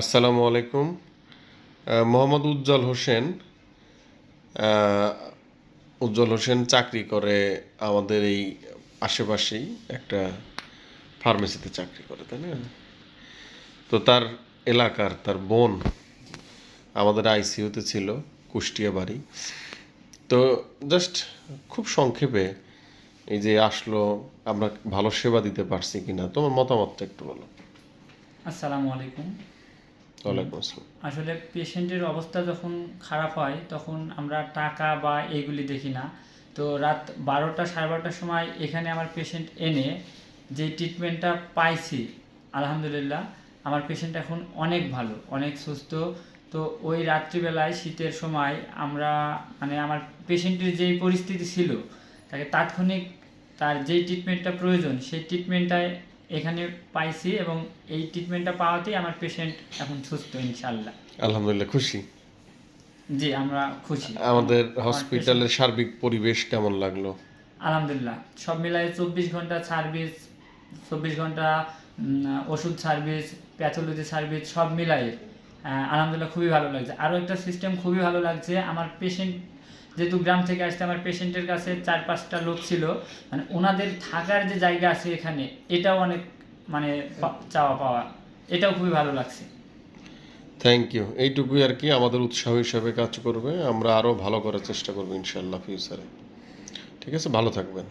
আসসালামু আলাইকুম। মোহাম্মদ উজ্জ্বল হোসেন উজ্জ্বল হোসেন চাকরি করে আমাদের এই আশেপাশেই একটা ফার্মেসিতে চাকরি করে, তাই না? তো তার এলাকার, তার বোন আমাদের আইসিইউতে ছিল, কুষ্টিয়া বাড়ি। তো জাস্ট খুব সংক্ষেপে এই যে আসলো, আমরা ভালো সেবা দিতে পারছি কিনা, তোমার মতামতটা একটু বলো। আসসালামু আলাইকুম। আসলে পেশেন্টের অবস্থা যখন খারাপ হয় তখন আমরা টাকা বা এইগুলি দেখি না। তো রাত বারোটা সাড়ে বারোটার সময় এখানে আমার পেশেন্ট এনে যে ট্রিটমেন্টটা পাইছি আলহামদুলিল্লাহ আমার পেশেন্ট এখন অনেক ভালো অনেক সুস্থ। তো ওই রাত্রিবেলায় শীতের সময় আমরা মানে আমার পেশেন্টের যেই পরিস্থিতি ছিল তাকে তাৎক্ষণিক তার যেই ট্রিটমেন্টটা প্রয়োজন সেই ট্রিটমেন্টটাই এখানে পাইছি এবং এই ট্রিটমেন্টটা পাওয়াতেই আমার পেশেন্ট এখন সুস্থ ইনশাল্লাহ আলহামদুলিল্লাহ খুশি? জি আমরা খুশি। আমাদের হসপিটালের সার্বিক পরিবেশ কেমন লাগল? আলহামদুলিল্লাহ সব মিলাই চব্বিশ ঘণ্টা সার্ভিস চব্বিশ ঘণ্টা ওষুধ সার্ভিস প্যাথোলজি সার্ভিস সব মিলাই আলহামদুলিল্লাহ খুবই ভালো লাগছে। আরও একটা সিস্টেম খুবই ভালো লাগছে আমার পেশেন্ট যেহেতু গ্রাম থেকে আসতে আমার পেশেন্টের কাছে চার, পাঁচটা লোক ছিল মানে ওনাদের থাকার যে জায়গা আছে এখানে, এটাও অনেক মানে চাওয়া পাওয়া, এটাও খুবই ভালো লাগছে। থ্যাংক ইউ এইটুকুই আর কি আমাদের উৎসাহ হিসাবে কাজ করবে, আমরা আরও ভালো করার চেষ্টা করব ইনশাল্লাহ ফিউচারে ঠিক আছে, ভালো থাকবেন।